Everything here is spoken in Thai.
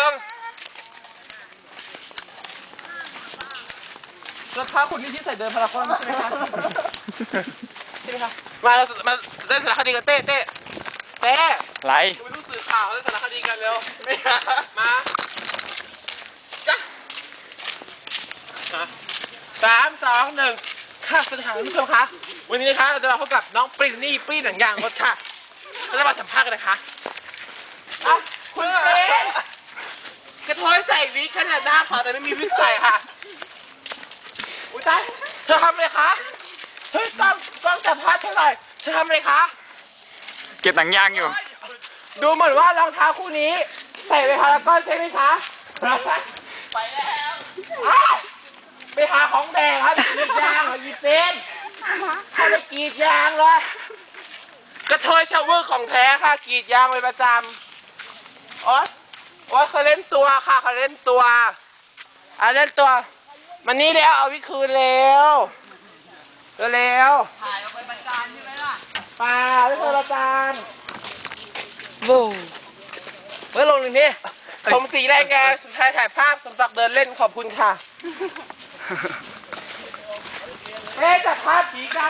บิ้งรองเท้าคุณนี่ที่ใส่เดินพารากอนใช่ไหมคะใช่ไหมคะมามาเล่นสารคดีกันเต้เต้เต้ไรกูเป็นผู้สื่อข่าวเล่นสารคดีกันเร็วมาจ้ะมาสามสองหนึ่งค่ะสวัสดีค่ะท่านผู้ชมคะวันนี้นะคะเราจะมาพบกับน้องปรินนี่ปรินหนังยางรถค่ะเราจะมาสัมภาษณ์กันนะคะอะคุณเต้กระโถยใส่ วิกขนาดหน้าขาวแต่ไม่มีวิกใส่ค่ะ อุ้ยตายเธอทำอะไรคะเฮ้ยกล้องกล้องจับภาพเท่าไหร่เธอทำอะไรคะ เก็บหนังยางอยู่ ดูเหมือนว่ารองเท้าคู่นี้ ใส่ไปพารากอนใช่ไหมคะ ไปแล้ว ไปหาของแดงครับกรีดยางเหรอยีเซนเข้าไปกรีดยางเลย กระเทยชาวเวอร์ของแท้ค่ะกรีดยางเป็นประจำอ๊ย โอ๊ยเขาเล่นตัวค่ะเขาเล่นตัวอะเล่นตัว มันนี่แล้วเอาวิคืนเร็วเร็วถ่ายเอาไปประจานใช่ไหมล่ะๆป่าไม่เคยประจานบูเมื่อลงหนึ่งนี่สมศรีรายงานสุดท้ายถ่ายภาพสมศักดิ์เดินเล่นขอบคุณค่ะเอ๊ะจับภาพผีกลางป่าป่ามัน